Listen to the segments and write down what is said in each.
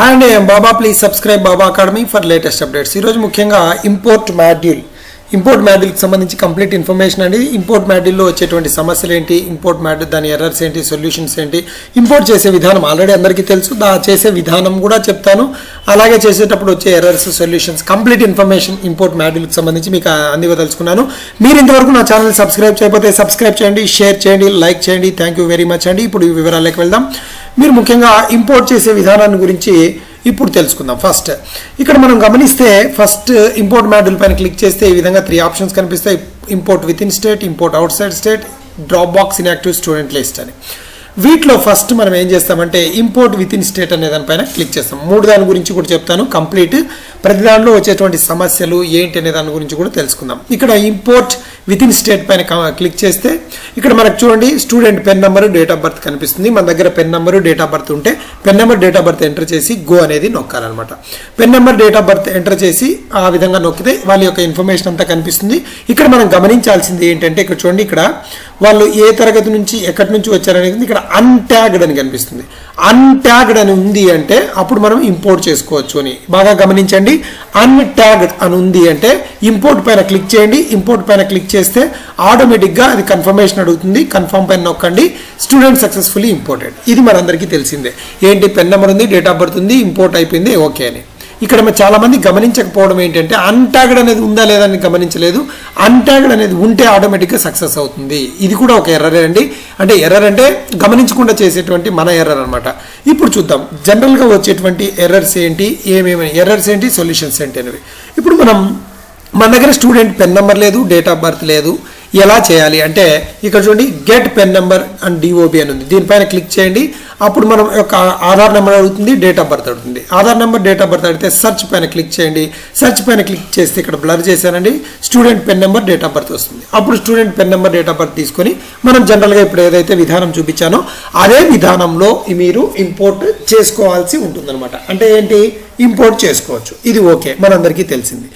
Hi అండి Baba please subscribe Baba academy for latest updates ఈరోజు ముఖ్యంగా ఇంపోర్ట్ మాడ్యూల్ ఇంపోర్ట్ మాడ్యూల్కి సంబంధించి కంప్లీట్ ఇన్ఫర్మేషన్ అండి ఇంపోర్ట్ మాడ్యూల్లో వచ్చేటువంటి సమస్యలు ఏంటి? ఇంపోర్ట్ మాడ్యూల్ దాని ఎర్రర్స్ ఏంటి? సొల్యూషన్స్ ఏంటి? ఇంపోర్ట్ చేసే విధానం ఆల్రెడీ అందరికీ తెలుసు. దా చేసే విధానం కూడా చెప్తాను. అలాగే చేసేటప్పుడు వచ్చే errors solutions complete information import మాడ్యూల్కి సంబంధించి మీకు అందివదలుచుకున్నాను మీరు ఇంతవరకు నా ఛానల్ సబ్స్క్రైబ్ చేయకపోతే సబ్స్క్రైబ్ చేయండి షేర్ చేయండి లైక్ చేయండి. థ్యాంక్ యూ వెరీ మచ్ అండి. ఇప్పుడు వివరాలకు వెళ్దాం. మీరు ముఖ్యంగా ఇంపోర్ట్ చేసే విధానాన్ని గురించి ఇప్పుడు తెలుసుకుందాం. ఫస్ట్ ఇక్కడ మనం గమనిస్తే ఫస్ట్ ఇంపోర్ట్ మాడ్యూల్ పైన క్లిక్ చేస్తే ఈ విధంగా త్రీ ఆప్షన్స్ కనిపిస్తాయి. Import within state import outside state drop box inactive student list అని. వీటిలో ఫస్ట్ మనం ఏం చేస్తామంటే ఇంపోర్ట్ విత్ ఇన్ స్టేట్ అనే దానిపైన క్లిక్ చేస్తాం. మూడు దాని గురించి కూడా చెప్తాను. కంప్లీట్ ప్రతి దానిలో వచ్చేటువంటి సమస్యలు ఏంటి అనే దాని గురించి కూడా తెలుసుకుందాం. ఇక్కడ ఇంపోర్ట్ విత్ ఇన్ స్టేట్ పైన క్లిక్ చేస్తే ఇక్కడ మనకు చూడండి student pen number date of birth కనిపిస్తుంది. మన దగ్గర pen number date of birth ఉంటే pen number date of birth enter చేసి గో అనేది నొక్కాలన్నమాట. Pen number date of birth enter చేసి ఆ విధంగా నొక్కితే వాళ్ళ యొక్క ఇన్ఫర్మేషన్ అంతా కనిపిస్తుంది. ఇక్కడ మనం గమనించాల్సింది ఏంటంటే ఇక్కడ చూడండి ఇక్కడ వాళ్ళు ఏ తరగతి నుంచి ఎక్కడి నుంచి వచ్చారనేది ఇక్కడ అన్ట్యాగ్డ్ అని కనిపిస్తుంది. అన్ట్యాగ్డ్ అని ఉంది అంటే అప్పుడు మనం ఇంపోర్ట్ చేసుకోవచ్చు అని. బాగా గమనించండి. అన్ట్యాగ్డ్ అని ఉంది అంటే ఇంపోర్ట్ పైన క్లిక్ చేయండి. ఇంపోర్ట్ పైన క్లిక్ చేస్తే ఆటోమేటిక్గా అది కన్ఫర్మేషన్ అడుగుతుంది. కన్ఫర్మ్ పైన నొక్కండి. స్టూడెంట్ సక్సెస్ఫుల్లీ ఇంపోర్టెడ్ ఇది మనందరికీ తెలిసిందే. ఏంటి పెన్ నెంబర్ ఉంది? డేట్ ఆఫ్ బర్త్ ఉంది. ఇంపోర్ట్ అయిపోయింది. ఓకే అని. ఇక్కడ చాలామంది చాలా మంది గమనించకపోవడం ఏంటంటే అన్టాగ్డ్ అనేది ఉందా లేదా అని గమనించలేదు. అన్టాగ్డ్ అనేది ఉంటే ఆటోమేటిక్గా సక్సెస్ అవుతుంది. ఇది కూడా ఒక ఎర్రర్ అండి. అంటే ఎర్రర్ అంటే గమనించకుండా చేసేటువంటి మన ఎర్రర్ అనమాట ఇప్పుడు చూద్దాం. జనరల్గా వచ్చేటువంటి ఎర్రర్స్ ఏంటి? ఏమేమి? ఎర్రర్స్ ఏంటి? సొల్యూషన్స్ ఏంటి అనేవి. ఇప్పుడు మనం మన దగ్గర స్టూడెంట్ పెన్ నెంబర్ లేదు డేట్ ఆఫ్ బర్త్ లేదు. ఎలా చేయాలి? అంటే ఇక్కడ చూడండి get pen number and DOB అని ఉంది. దీనిపైన క్లిక్ చేయండి. అప్పుడు మనం యొక్క ఆధార్ నెంబర్ అడుగుతుంది డేట్ ఆఫ్ బర్త్ అడుగుతుంది. Aadhaar number date of birth అడిగితే సెర్చ్ పైన క్లిక్ చేయండి. సెర్చ్ పైన క్లిక్ చేస్తే ఇక్కడ బ్లర్ చేశానండి. Student pen number date of birth వస్తుంది. అప్పుడు student pen number date of birth తీసుకొని మనం జనరల్గా ఇప్పుడు ఏదైతే విధానం చూపించానో అదే విధానంలో మీరు ఇంపోర్ట్ చేసుకోవాల్సి ఉంటుందన్నమాట. అంటే ఏంటి? ఇంపోర్ట్ చేసుకోవచ్చు. ఇది ఓకే మనందరికీ తెలిసింది.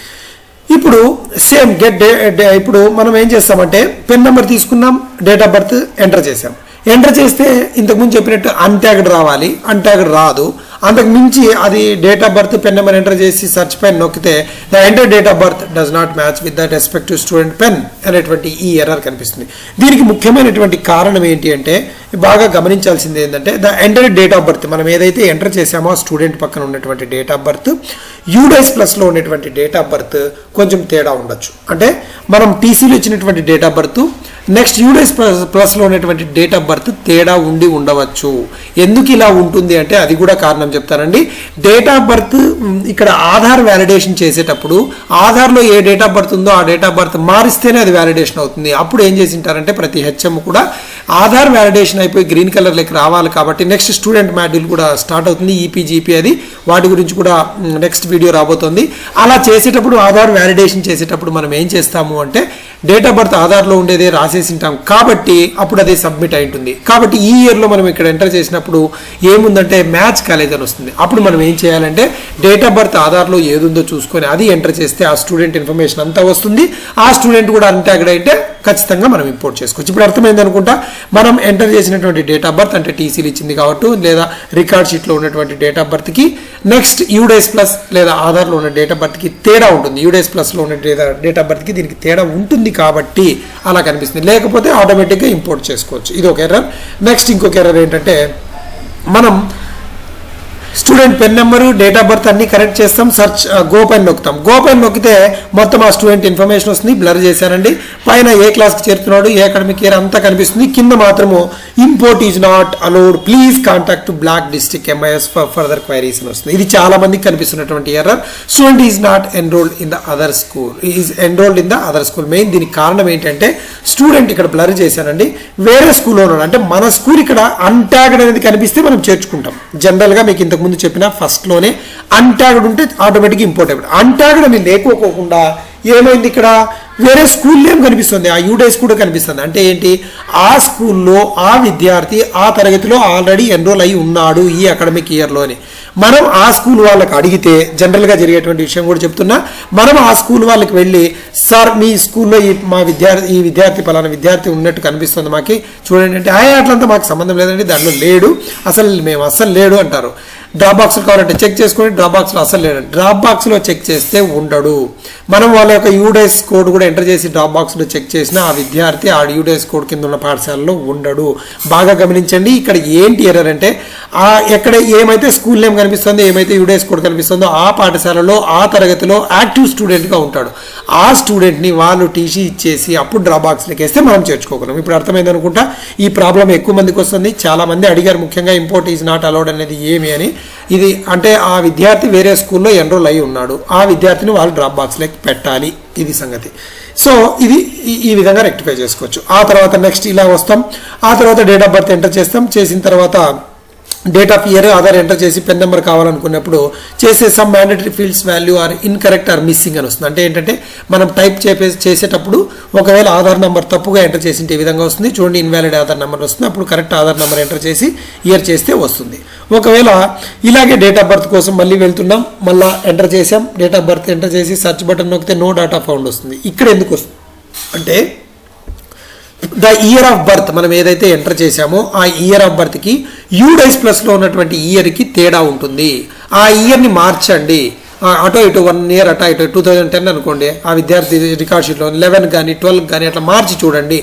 ఇప్పుడు సేమ్ గెట్ డే డే- ఇప్పుడు మనం ఏం చేస్తామంటే పెన్ నెంబర్ తీసుకున్నాం డేట్ ఆఫ్ బర్త్ ఎంటర్ చేసాం ఎంటర్ చేస్తే ఇంతకుముందు చెప్పినట్టు అన్ట్యాగ్డ్ రావాలి అన్ట్యాగ్డ్ రాదు. అంతకు మించి అది date of birth pen number enter చేసి సర్చ్ పైన నొక్కితే the enter date of birth does not match with the respective student pen అనేటువంటి ఈ ఎర్రర్ కనిపిస్తుంది. దీనికి ముఖ్యమైనటువంటి కారణం ఏంటి అంటే బాగా గమనించాల్సింది ఏంటంటే the enter date of birth మనం ఏదైతే ఎంటర్ చేసామో ఆ స్టూడెంట్ పక్కన ఉన్నటువంటి డేట్ ఆఫ్ బర్త్ యూడైస్ ప్లస్లో ఉన్నటువంటి డేట్ ఆఫ్ బర్త్ కొంచెం తేడా ఉండొచ్చు. అంటే మనం టీసీలో ఇచ్చినటువంటి date of birth next UDISE plus ప్లస్లో ఉన్నటువంటి డేట్ ఆఫ్ బర్త్ తేడా ఉండి ఉండవచ్చు. ఎందుకు ఇలా ఉంటుంది అంటే అది కూడా కారణం చెప్తానండి. డేట్ ఆఫ్ బర్త్ ఇక్కడ ఆధార్ వ్యాలిడేషన్ చేసేటప్పుడు ఆధార్లో ఏ డేట్ ఆఫ్ బర్త్ ఉందో ఆ డేట్ ఆఫ్ బర్త్ మారిస్తేనే అది వ్యాలిడేషన్ అవుతుంది. అప్పుడు ఏం చేసి ఉంటారంటే ప్రతి హెచ్ఎం కూడా ఆధార్ వ్యాలిడేషన్ అయిపోయి గ్రీన్ కలర్లోకి రావాలి కాబట్టి నెక్స్ట్ స్టూడెంట్ మాడ్యూల్ కూడా స్టార్ట్ అవుతుంది. ఈపీజీపీ అది వాటి గురించి కూడా నెక్స్ట్ వీడియో రాబోతోంది. అలా చేసేటప్పుడు ఆధార్ వ్యాలిడేషన్ చేసేటప్పుడు మనం ఏం చేస్తాము అంటే డేట్ ఆఫ్ బర్త్ ఆధార్లో ఉండేదే రాసేసి ఉంటాం కాబట్టి అప్పుడు అది సబ్మిట్ అయి ఉంటుంది. కాబట్టి ఈ ఇయర్లో మనం ఇక్కడ ఎంటర్ చేసినప్పుడు ఏముందంటే మ్యాచ్ కాలేజ్ అని వస్తుంది. అప్పుడు మనం ఏం చేయాలంటే డేట్ ఆఫ్ బర్త్ ఆధార్లో ఏదుందో చూసుకొని అది ఎంటర్ చేస్తే ఆ స్టూడెంట్ ఇన్ఫర్మేషన్ అంతా వస్తుంది. ఆ స్టూడెంట్ కూడా అన్టాగ్డ్ అయితే ఖచ్చితంగా మనం ఇంపోర్ట్ చేసుకోవచ్చు. ఇప్పుడు అర్థమైంది అనుకుంటా మనం ఎంటర్ చేసినటువంటి డేట్ ఆఫ్ బర్త్ అంటే టీసీలు ఇచ్చింది కాబట్టి లేదా రికార్డ్ షీట్లో ఉన్నటువంటి డేట్ ఆఫ్ బర్త్కి నెక్స్ట్ యూడేస్ ప్లస్ లేదా ఆధార్లో ఉన్న డేట్ ఆఫ్ బర్త్కి తేడా ఉంటుంది. యూడేస్ ప్లస్లో ఉన్న డేట్ ఆఫ్ బర్త్కి దీనికి తేడా ఉంటుంది కాబట్టి అలా కనిపిస్తుంది. లేకపోతే ఆటోమేటిక్గా ఇంపోర్ట్ చేసుకోవచ్చు. ఇది ఒక ఎర్రర్ నెక్స్ట్ ఇంకొక ఎర్రర్ ఏంటంటే మనం student pen number date of birth అన్ని కరెక్ట్ చేస్తాం. సర్చ్ గో పైన నొక్కుతాం. గో పైన నొక్కితే మొత్తం ఆ స్టూడెంట్ ఇన్ఫర్మేషన్ వస్తుంది. బ్లర్ చేశానండి పైన ఏ క్లాస్కి చేరుతున్నాడు ఏ అకాడమిక్ ఇయర్ అంతా కనిపిస్తుంది. కింద మాత్రము import is not allowed please contact block district MIS for further queries అని వస్తుంది. ఇది చాలా మందికి కనిపిస్తున్నటువంటి error student is not enrolled in the other school is enrolled in the other school main దీనికి కారణం ఏంటంటే స్టూడెంట్ ఇక్కడ బ్లర్ చేశానండి. వేరే స్కూల్లో ఉన్నాడు. అంటే మన స్కూల్ ఇక్కడ అన్టాగ్డ్ అనేది కనిపిస్తే మనం చేర్చుకుంటాం. జనరల్గా మీకు ఇంతకుముందు చెప్పిన ఫస్ట్లోనే అన్టాగ్డ్ ఉంటే ఆటోమేటిక్గా ఇంపోర్ట్ అయిపోతుంది. అన్టాగ్డ్ అని లేకోకుండా ఏమైంది ఇక్కడ? వేరే స్కూల్ నేమ్ కనిపిస్తుంది? ఆ యూడేస్ కూడా కనిపిస్తుంది. అంటే ఏంటి? ఆ స్కూల్లో ఆ విద్యార్థి ఆ తరగతిలో ఆల్రెడీ ఎన్రోల్ అయి ఉన్నాడు ఈ అకాడమిక్ ఇయర్లోని మనం ఆ స్కూల్ వాళ్ళకి అడిగితే జనరల్గా జరిగేటువంటి విషయం కూడా చెప్తున్నా మనం ఆ స్కూల్ వాళ్ళకి వెళ్ళి సార్ మీ స్కూల్లో ఈ మా విద్యార్థి ఈ విద్యార్థి పలానా విద్యార్థి ఉన్నట్టు కనిపిస్తుంది మాకు. చూడండి అంటే ఆ అట్లంతా మాకు సంబంధం లేదండి. దాంట్లో లేడు. అసలు మేము అస్సలు లేడు అంటారు. డ్రాప్ బాక్స్లో కావాలంటే చెక్ చేసుకొని డ్రాప్ బాక్స్లో అసలు లేడు డ్రాప్ బాక్స్లో చెక్ చేస్తే ఉండడు. మనం వాళ్ళ యొక్క యూడేస్ కోడ్ కూడా ఎంటర్ చేసి డ్రాప్ బాక్స్లో చెక్ చేసినా ఆ విద్యార్థి ఆ యూడేస్ కోడ్ కింద ఉన్న పాఠశాలలో ఉండడు. బాగా గమనించండి ఇక్కడ ఏంటి ఎర్రర్ అంటే ఆ ఎక్కడ ఏమైతే స్కూల్ నేమ్ కనిపిస్తుందో ఏమైతే యూడేస్ కోడ్ కనిపిస్తుందో ఆ పాఠశాలలో ఆ తరగతిలో యాక్టివ్ స్టూడెంట్గా ఉంటాడు. ఆ స్టూడెంట్ని వాళ్ళు టీసీ ఇచ్చేసి అప్పుడు డ్రా బాక్స్లోకి వేస్తే మనం చేర్చుకోగలం. ఇప్పుడు అర్థమైంది అనుకుంటా ఈ ప్రాబ్లం ఎక్కువ మందికి వస్తుంది. చాలా మంది అడిగారు ముఖ్యంగా ఇంపోర్ట్ ఈజ్ నాట్ అలౌడ్ అనేది ఏమి అని. ఇది అంటే ఆ విద్యార్థి వేరే స్కూల్లో ఎన్రోల్ అయి ఉన్నాడు. ఆ విద్యార్థిని వాళ్ళు డ్రాప్ బాక్స్లోకి పెట్టాలి. ఇది సంగతి. సో ఇది ఈ- విధంగా రెక్టిఫై చేసుకోవచ్చు. ఆ తర్వాత నెక్స్ట్ ఇలా వస్తాం. ఆ తర్వాత డేట్ ఆఫ్ బర్త్ ఎంటర్ చేస్తాం. చేసిన తర్వాత date of year Aadhaar enter చేసి పెన్ నెంబర్ కావాలనుకున్నప్పుడు చేసే some mandatory fields value are incorrect or missing అని వస్తుంది. అంటే ఏంటంటే మనం టైప్ చేపే చేసేటప్పుడు ఒకవేళ ఆధార్ నెంబర్ తప్పుగా ఎంటర్ చేసింటే ఈ విధంగా వస్తుంది? చూడండి ఇన్వాలిడ్ ఆధార్ నెంబర్ వస్తుంది. అప్పుడు కరెక్ట్ ఆధార్ నెంబర్ ఎంటర్ చేసి ఇయర్ చేస్తే వస్తుంది. ఒకవేళ ఇలాగే డేట్ ఆఫ్ బర్త్ కోసం మళ్ళీ వెళ్తున్నాం మళ్ళీ ఎంటర్ చేసాం డేట్ ఆఫ్ బర్త్ ఎంటర్ చేసి సర్చ్ బటన్ నొక్కితే నో డాటా ఫౌండ్ వస్తుంది. ఇక్కడ ఎందుకు వస్తుంది? అంటే ద ఇయర్ ఆఫ్ బర్త్ మనం ఏదైతే ఎంటర్ చేశామో ఆ ఇయర్ ఆఫ్ బర్త్కి యూడైస్ ప్లస్లో ఉన్నటువంటి ఇయర్కి తేడా ఉంటుంది. ఆ ఇయర్ని మార్చండి. అటో ఇటు వన్ ఇయర్ అటో ఇటు టూ థౌజండ్ టెన్ అనుకోండి ఆ విద్యార్థి రికార్డ్ షీట్లో లెవెన్ కానీ ట్వెల్వ్ కానీ అట్లా మార్చి చూడండి.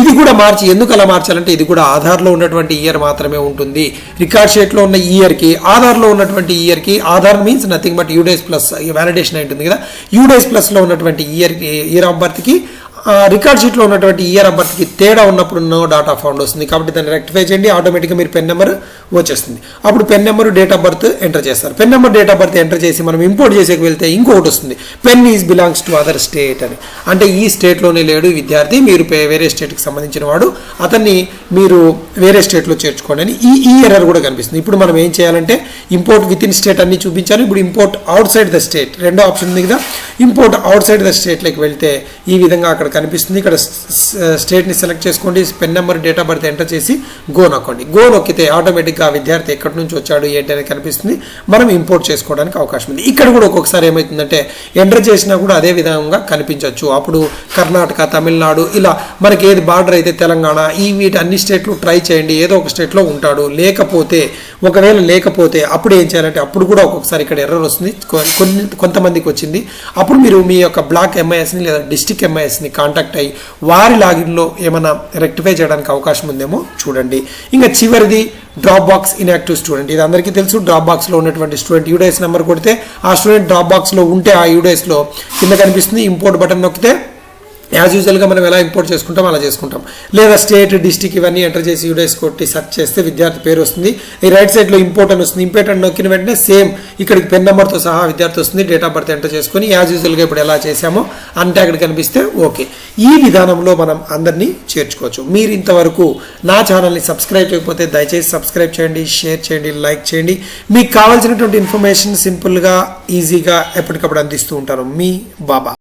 ఇది కూడా మార్చి ఎందుకు అలా మార్చాలంటే ఇది కూడా ఆధార్లో ఉన్నటువంటి ఇయర్ మాత్రమే ఉంటుంది. రికార్డ్ షీట్లో ఉన్న ఇయర్కి ఆధార్లో ఉన్నటువంటి ఇయర్కి Aadhaar means nothing but UDISE plus validation ఉంటుంది కదా. యూడేస్ ప్లస్లో ఉన్నటువంటి ఇయర్కి ఇయర్ ఆఫ్ బర్త్కి రికార్డ్ షీట్లో ఉన్నటువంటి ఇయర్ ఆఫ్ తేడా ఉన్నప్పుడు నో డాటా ఫౌండ్ వస్తుంది. కాబట్టి దాన్ని రెక్టిఫై చేయండి. ఆటోమేటిక్గా మీరు పెన్ నెంబర్ వచ్చేస్తుంది. అప్పుడు pen number date of birth enter చేస్తారు. Pen number date of birth enter చేసి మనం ఇంపోర్ట్ చేసేకి వెళ్తే ఇంకొకటి వస్తుంది. Pen is belongs to other state అని. అంటే ఈ స్టేట్లోనే లేడు విద్యార్థి. మీరు వేరే స్టేట్కి సంబంధించిన వాడు. అతన్ని మీరు వేరే స్టేట్లో చేర్చుకోండి అని. ఈ ఈ ఎర్రర్ కూడా కనిపిస్తుంది. ఇప్పుడు మనం ఏం చేయాలంటే ఇంపోర్ట్ విత్ ఇన్ స్టేట్ అన్ని చూపించాను ఇప్పుడు import outside the state రెండో ఆప్షన్ ఉంది కదా. ఇంపోర్ట్ అవుట్ సైడ్ ద స్టేట్లోకి వెళ్తే ఈ విధంగా అక్కడ కనిపిస్తుంది. ఇక్కడ స్టేట్ని సెలెక్ట్ చేసుకోండి. Pen number date of birth enter చేసి గో నొక్కండి. గో నొక్కితే ఆటోమేటిక్గా ఆ విద్యార్థి ఎక్కడి నుంచి వచ్చాడు ఏంటి అనేది కనిపిస్తుంది. మనం ఇంపోర్ట్ చేసుకోవడానికి అవకాశం ఉంది. ఇక్కడ కూడా ఒక్కొక్కసారి ఏమవుతుందంటే ఎంటర్ చేసినా కూడా అదే విధంగా కనిపించవచ్చు అప్పుడు కర్ణాటక తమిళనాడు ఇలా మనకి ఏది బార్డర్ అయితే తెలంగాణ ఈ వీటి అన్ని స్టేట్లు ట్రై చేయండి. ఏదో ఒక స్టేట్లో ఉంటాడు. లేకపోతే ఒకవేళ లేకపోతే అప్పుడు ఏం చేయాలంటే అప్పుడు కూడా ఒక్కొక్కసారి ఇక్కడ ఎర్రర్ వస్తుంది. కొ- కొన్ని కొంతమందికి వచ్చింది. అప్పుడు మీరు మీ యొక్క బ్లాక్ ఎంఐఎస్ని లేదా డిస్టిక్ ఎంఐఎస్ని కాంటాక్ట్ అయ్యి వారి లాగిన్లో ఏమైనా రెక్టిఫై చేయడానికి అవకాశం ఉందేమో చూడండి. ఇంకా చివరిది డ్రాప్ బాక్స్ ఇన్యాక్టివ్ స్టూడెంట్ ఇది అందరికీ తెలుసు డ్రాప్ బాక్స్లో ఉన్నటువంటి స్టూడెంట్ యూడేస్ నెంబర్ కొడితే ఆ స్టూడెంట్ డ్రాప్ బాక్స్లో ఉంటే ఆ యూడేస్లో కింద కనిపిస్తుంది ఇంపోర్ట్ బటన్ నొక్కితే యాజ్ యూజువల్గా మనం ఎలా ఇంపోర్ట్ చేసుకుంటాం అలా చేసుకుంటాం. లేదా స్టేట్ డిస్టిక్ ఇవన్నీ ఎంటర్ చేసి యూడేస్ కొట్టి సెర్చ్ చేస్తే విద్యార్థి పేరు వస్తుంది. ఈ రైట్ సైడ్లో ఇంపోర్ట్ అని వస్తుంది. ఇంపోర్ట్ అని నొక్కిన వెంటనే సేమ్ ఇక్కడికి పెన్ నెంబర్తో సహా విద్యార్థి వస్తుంది. డేట్ ఆఫ్ బర్త్ ఎంటర్ చేసుకొని యాజ్ యూజువల్గా ఇప్పుడు ఎలా చేసామో అన్టాగ్డ్ కనిపిస్తే ఓకే ఈ విధానంలో మనం అందరినీ చేర్చుకోవచ్చు. మీరు ఇంతవరకు నా ఛానల్ని సబ్స్క్రైబ్ చేయకపోతే దయచేసి సబ్స్క్రైబ్ చేయండి షేర్ చేయండి లైక్ చేయండి. మీకు కావాల్సినటువంటి ఇన్ఫర్మేషన్ సింపుల్గా ఈజీగా ఎప్పటికప్పుడు అందిస్తూ ఉంటాను. మీ బాబా.